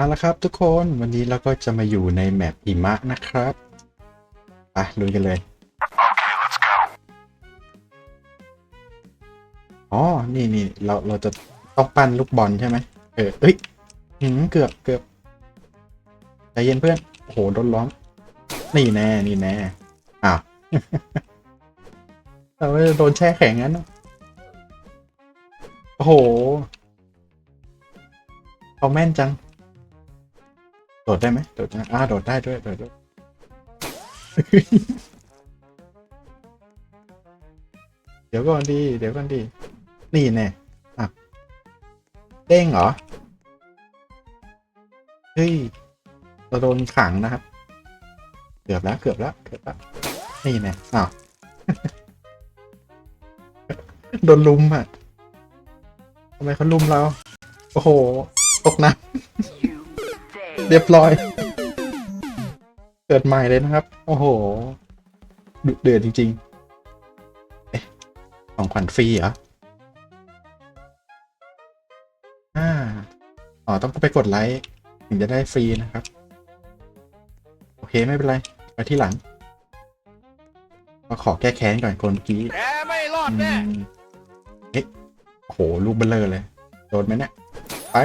เอาละครับทุกคนวันนี้เราก็จะมาอยู่ในแมปหิมะนะครับไปลุยกันเลยอ๋อ นี่นี่เราเราจะต้องปั้นลูกบอลใช่ไหมเออเอ้ยหืมเกือบเกือบใจเย็นเพื่อนโอ้โหโดนล้อม นี่แน่นี่แน่อ้าวเราไม่ได้โดนแช่แข็งงั้นเนอะโอ้โหเขาแม่นจังโดดได้ไหมโดดได้อ่าโดดได้ด้วยโดดด้วยเดี๋ยวก่อนดี เดี๋ยวก่อนดี นี่แน่อะเด้งเหรอ เฮ้ยเราโดนขังนะครับ เกือบแล้ว เกือบแล้ว เกือบแล้ว นี่แน่อ้าวโดนลุมอะทำไมเขาลุมเรา โอ้โห ตกน้ำ เรียบร้อย เกิดใหม่เลยนะครับ โอ้โห ดุเดือดจริงๆเอ๊ะของขวัญฟรีเหรออ่าอ๋อ ต้องไปกดไลค์ ถึงจะได้ฟรีนะครับ โอเค ไม่เป็นไร ไปที่หลังก็ขอแก้แค้นก่อนคนเมื่อกี้แกไม่รอดแน่อืมเอ๊ะโอ้โห ลูกเบลเลอร์เลย โดนไหมเนี่ย ไป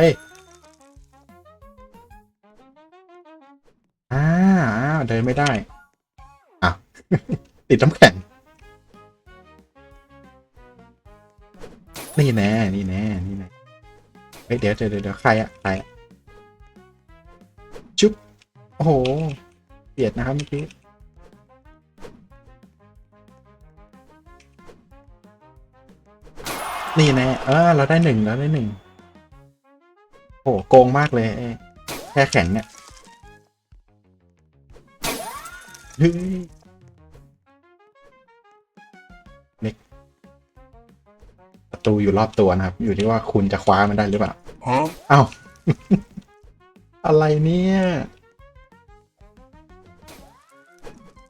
เดินไม่ได้อะติดน้ำแข็ง นี่แน่นี่แน่นี่แน่เฮ้ยเดี๋ยวเดี๋ยวเดี๋ยวใครอะใครอะชุบโอ้โหเบียดนะครับเมื่อกี้นี่แน่เออเราได้หนึ่งเราได้หนึ่งโอ้โหโกงมากเลยแค่แข็งเนี่ย เฮ้ยเล็กประตูอยู่รอบตัวนะครับ อยู่ที่ว่าคุณจะคว้ามันได้หรือเปล่าฮะเอ้าอะไรเนี่ย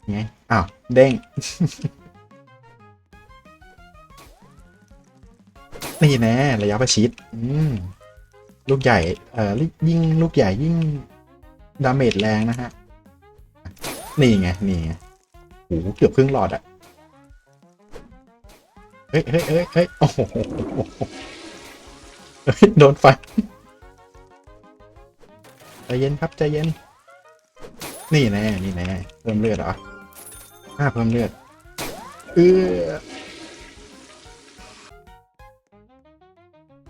ไงอ้าวเด้งนี่แน่ระยะประชิดอืมลูกใหญ่ เอ่อ ยิ่งลูกใหญ่ยิ่งดาเมจแรงนะฮะ นี่ไง นี่ไงโอ้โหเกือบครึ่งหลอดอะเฮ้ยเฮ้ยเฮ้ยเฮ้ยโอ้โหโดนไฟใจเย็นครับใจเย็น นี่แน่นี่แน่เพิ่มเลือดเหรออ่าเพิ่มเลือด เออ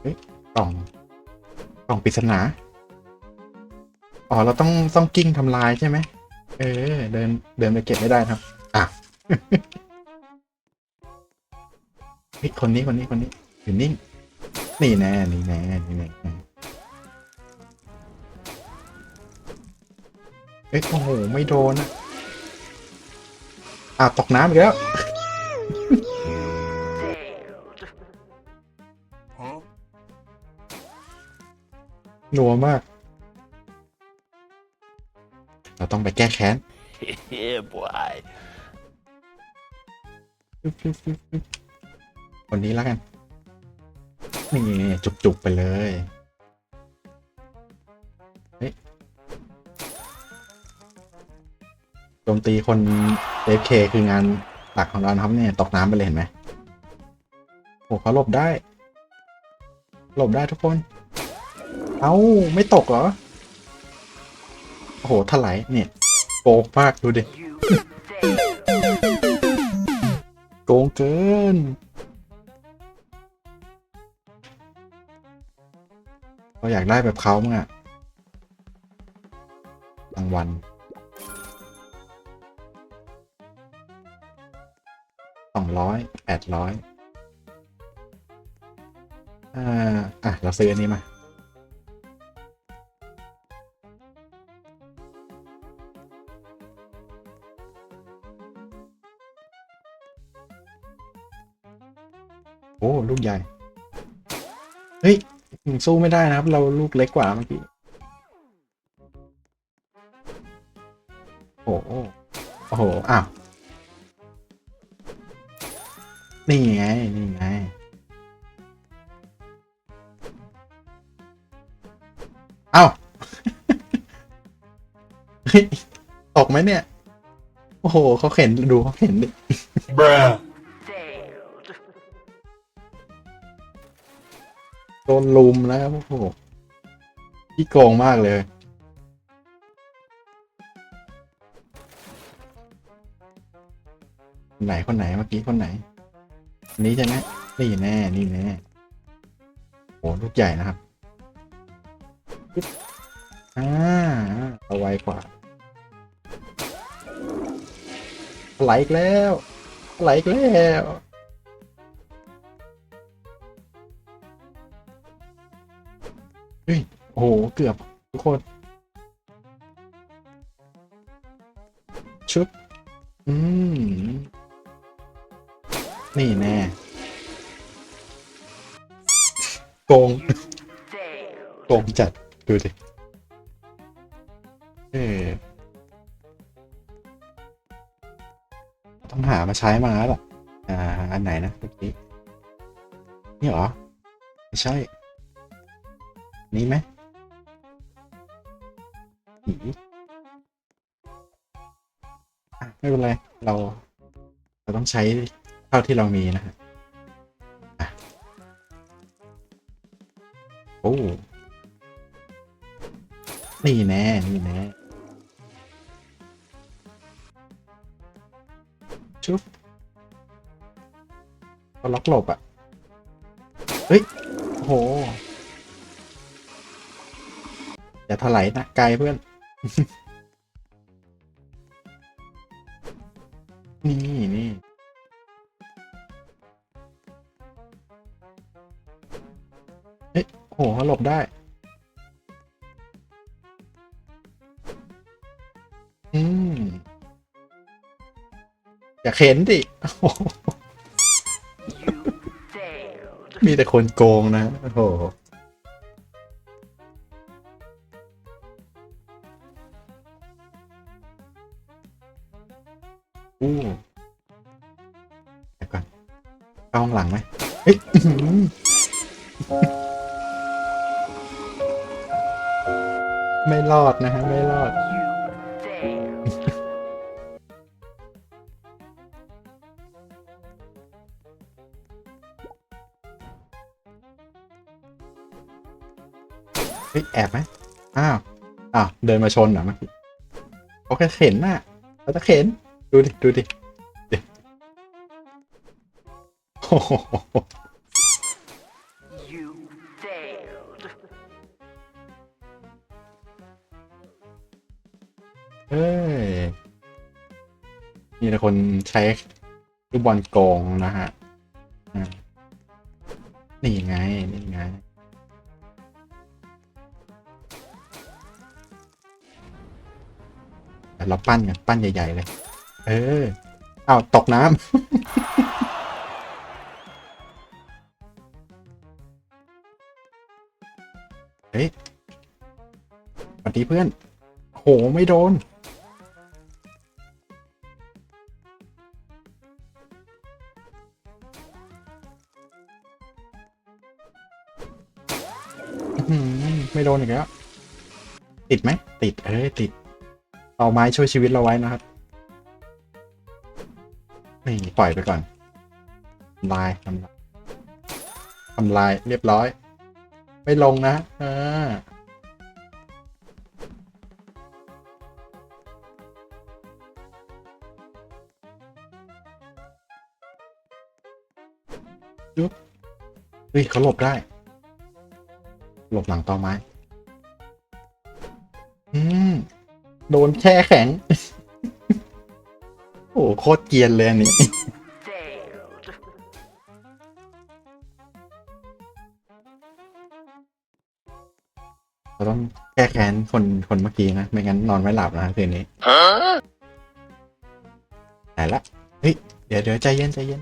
เฮ้ยกล่องกล่องปริศนา อ๋อ เราต้องต้องกิ้งทำลายใช่ไหม เออเดินเดินไปเก็บไม่ได้ครับ อะเฮ้ยคนนี้คนนี้คนนี้อยู่นิ่งนี่แน่นี่แน่นี่แน่เอ้ยโอ้โหไม่โดนอะอะตกน้ำอีกแล้วฮะหนัวมาก ต้องไปแก้แค้นเฮ้ยบอยปึ๊บปึ๊บปึ๊บปึ๊บคนนี้แล้วกัน นี่จุกๆไปเลย เฮ้ยโจมตีคนเอฟเคคืองานหลักของเรานะครับเนี่ย ตกน้ำไปเลยเห็นไหมโอ้เขาหลบได้ หลบได้ทุกคน เอ้า ไม่ตกเหรอ โอ้โหถลายเนี่ยโกงมากดูดิโกงเกินเราอยากได้แบบเขามั้งอะรางวัลสองร้อยแปดร้อยอ่า อะ เราซื้ออันนี้มา อ้ลูกใหญ่ เฮ้ยสู้ไม่ได้นะครับ เราลูกเล็กกว่าเมื่อกี้ โอ้โหโอ้โห อ้าว นี่ไง นี่ไงอ้าวฮ้ยตกไหมเนี่ย โอ้โห เขาเข็นดูเขาเข็นดิ Bruh. โดนลุมแล้วโอ้โหพี่โกงมากเลยคนไหนคนไหนเมื่อกี้คนไหนอันนี้ใช่ไหมนี่แน่นี่แน่โอ้ลูกใหญ่นะครับอ่าเอาไวกว่าไหลอีกแล้วไหลอีกแล้ว เฮ้ยโอ้โห เกือบทุกคน ชุบ อืม นี่แน่โกงโกงจัด ดูดิ เออต้องหามาใช้มาแล้วล่ะ อ่า อันไหนนะเมื่อกี้ นี่เหรอ ไม่ใช่ นี่ไหมอีอะไม่เป็นไร เรา เราต้องใช้เท่าที่เรามีนะฮะอะโอ้ นี่แน่ นี่แน่ ชุบก็ล็อกหลบอะ ถลายนะไกลเพื่อน นี่นี่เอ๊ะโหเขาหลบได้อืมอย่าเข็นดิโอ้โหมีแต่คนโกงนะ โอ้โห เฮ้ยอื้อหือไม่รอดนะฮะ ไม่รอด เฮ้ย แอบไหมอ้าว อ้าว เดินมาชนเหรอเมื่อกี้เขาแค่เข็นน่ะเขาจะเข็น ดูดิ ดูดิดิ เอ้ยมีแต่คนใช้ลูกบอลโกงนะฮะอะนี่ไง นี่ไง เราปั้นกันปั้นใหญ่ ๆ เลย เอออ้าวตกน้ำ ดีเพื่อน โหไม่โดน ไม่โดนอีกแล้ว ติดไหม ติด เอ้ย ติด เอาไม้ช่วยชีวิตเราไว้นะครับ นี่ปล่อยไปก่อน ทำลายทำลายทำลายเรียบร้อย ไม่ลงนะอ่า ยุบเฮ้ยเขาหลบได้ หลบหลังตอไม้ อืม โดนแช่แข็ง โอ้โหโคตรเกรียนเลยอันนี้ เราต้องแก้แค้นคนคนเมื่อกี้นะ ไม่งั้นนอนไม่หลับนะคืนนี้ Huh? ไหนละ เฮ้ย เดี๋ยวเดี๋ยวใจเย็นใจเย็น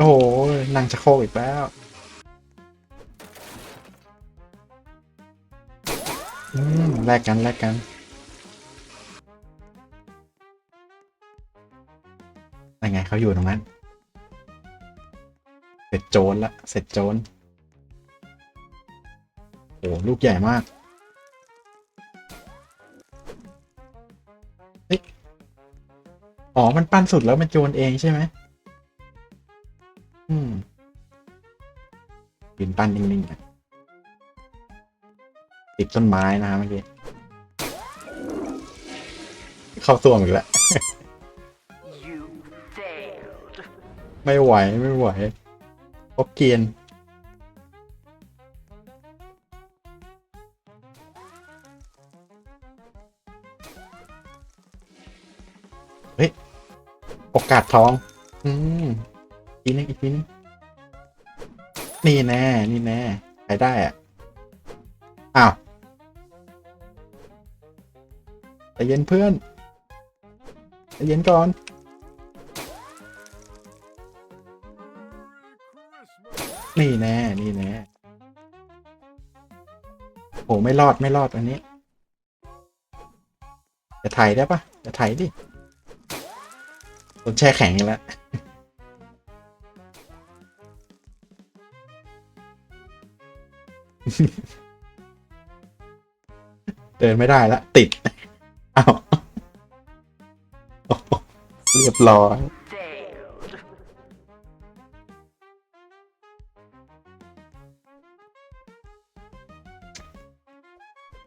โอ้โหนางชะโครอีกแล้วอืมแลกกันแลกกันยังไงเขาอยู่ตรงนั้น เสร็จโจนละ เสร็จโจนโอ้ลูกใหญ่มากเอ๊ะอ๋อ มันปั้นสุดแล้วมันโจนเองใช่ไหม ยืนปั้นนิ่งๆอะติดต้นไม้นะเมื่อกี้ เข้าส่วมอีกแล้ว You failed. ไม่ไหวไม่ไหวพบเกียนเฮ้ย โอกาสทอง อืมอีกนิดอีกนิด นี่แน่ นี่แน่ใครได้อะ อ้าวใจเย็นเพื่อนใจเย็นก่อน นี่แน่ นี่แน่โหไม่รอดไม่รอดอันนี้ จะถ่ายได้ปะจะถ่ายดิโดนแช่แข็งอีกแล้ว เดินไม่ได้ละ ติดอ้าวเรียบร้อย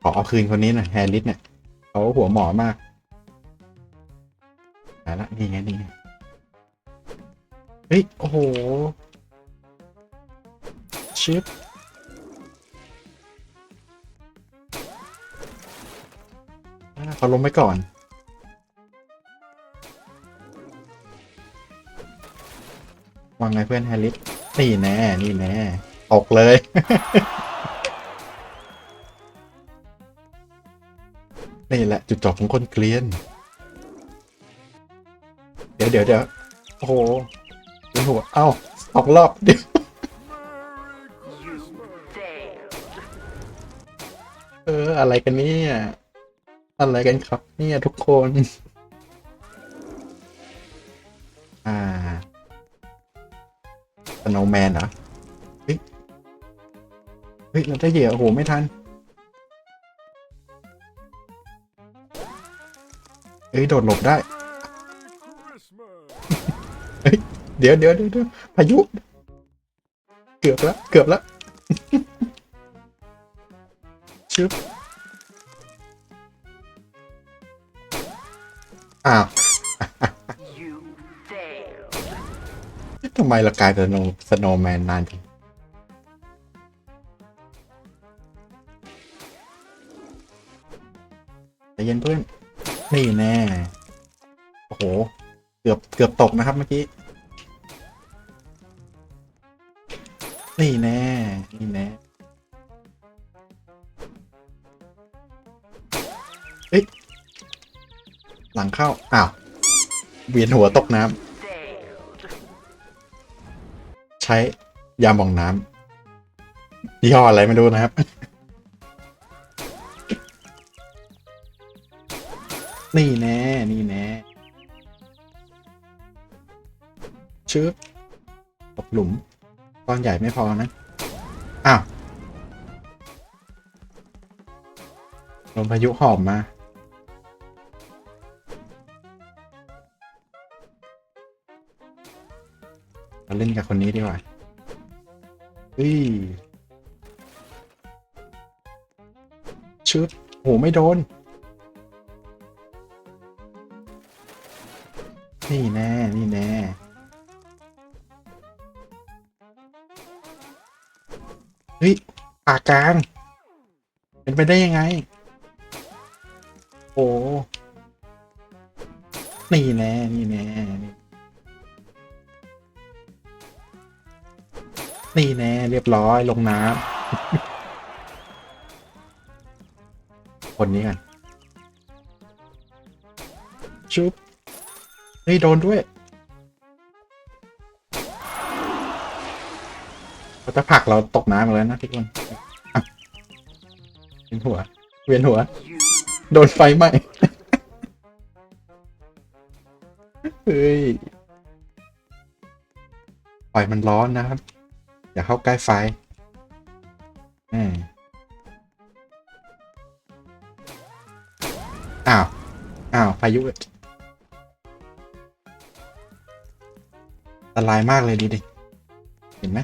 ขอเอาคืนคนนี้หน่อยแฮร์ริสเนี่ยเขาหัวหมอมากหาละนี่ไงนี่ไงเฮ้ย โอ้โห ชิป เขาล้มไปก่อน วางไงเพื่อนแฮร์ริสนี่แน่ นี่แน่ตกเลย นี่แหละ จุดจบของคนเกลียน เดี๋ยวเดี๋ยวเดี๋ยวโอ้โหเป็นหัวเอ้าออกรอบเดี๋ยวเออ อะไรกันเนี่ย อะไรกันครับ เนี่ยทุกคน อ่าสโนว์แมนเหรอ เฮ้ย เฮ้ย เราได้เหยื่อโอ้โห ไม่ทันเอ้ย โดดหลบได้ เฮ้ย เดี๋ยวเดี๋ยวเดี๋ยวพายุ เกือบแล้วเกือบแล้วชึบ อ้าว You failed. ทำไมเรากลายเป็นสโนว์แมนนานจังใจเย็นเพื่อน นี่แน่ โอ้โห เกือบเกือบตกนะครับเมื่อกี้ นี่แน่ นี่แน่ เข้า อ้าว เวียนหัวตกน้ำ ใช้ยาหมองน้ำยี่ห้ออะไรไม่รู้นะครับ นี่แน่ นี่แน่ชึบตกหลุมก้อนใหญ่ไม่พอนะ อ้าวลมพายุหอบมา เราเล่นกับคนนี้ดีกว่าเฮ้ยชึบโหไม่โดน นี่แน่ นี่แน่ เฮ้ยปากกลาง เป็นไปได้ยังไง โอ้นี่แน่ นี่แน่ นี่แน่เรียบร้อยลงน้ำ คนนี้กัน ชุบเฮ้ยโดนด้วยเขาจะผลักเราตกน้ำมาแล้วนะทุกคนเวียนหัว เวียนหัว โดนไฟไหม้เฮ้ยปล่อยมันร้อนนะครับ อย่าเข้าใกล้ไฟแหมอ้าว อ้าว พายุอันตรายมากเลยดิดิ เห็นไหม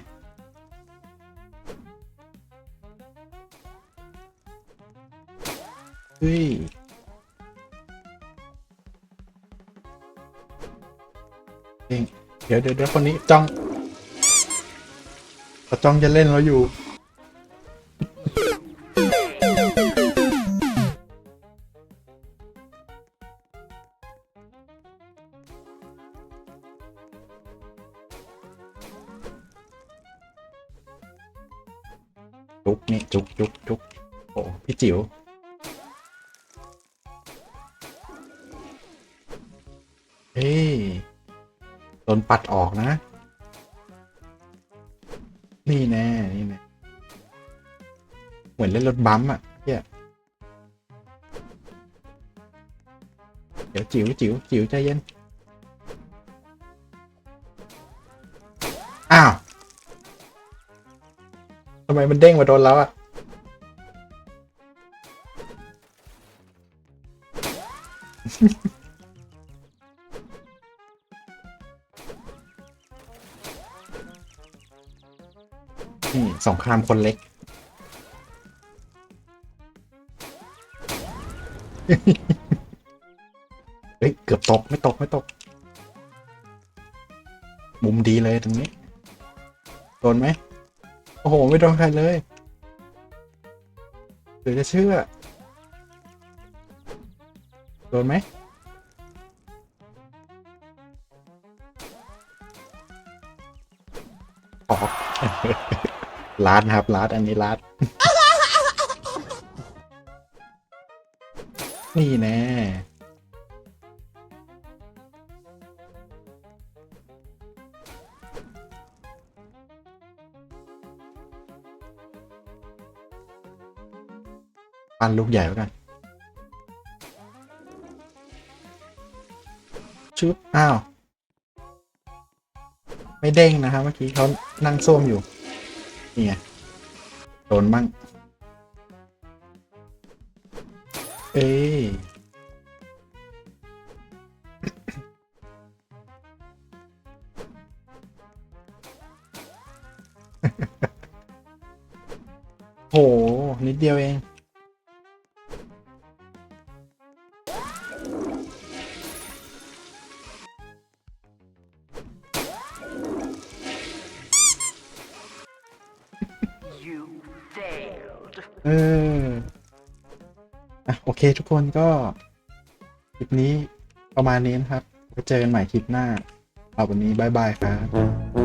เฮ้ยเดี๋ยวเดี๋ยวเดี๋ยวคนนี้จ้อง เขาจ้องจะเล่นเราอยู่ จุกนี่จุกจุกจุกโอ้พี่จิ๋วเฮ้ยโดนปัดออกนะ อนเล่นรถบัมป์อะเฮียเดี๋ยวจิ๋วจิ๋วจิ๋วใจเย็น อ้าวทำไมมันเด้งมาโดนแล้วอะนี่สงครามคนเล็ก เฮ้ย เกือบตก ไม่ตก ไม่ตก มุมดีเลยตรงนี้ โดนไหม โอ้โห ไม่โดนใครเลยเดี๋ยวจะเชื่อ โดนไหม ออก ลาดนะครับ ลาด อันนี้ลาด นี่แน่ปั้นลูกใหญ่แล้วกันชึบอ้าว ไม่เด้งนะครับ เมื่อกี้เขานั่งส้วมอยู่ นี่ไง โดนมั่ง เอ้ยโห นิดเดียวเอง You failed. เอออะโอเคทุกคนก็ คลิปนี้ประมาณนี้นะครับไว้เจอกันใหม่คลิปหน้าเอาวันนี้บายบายครับ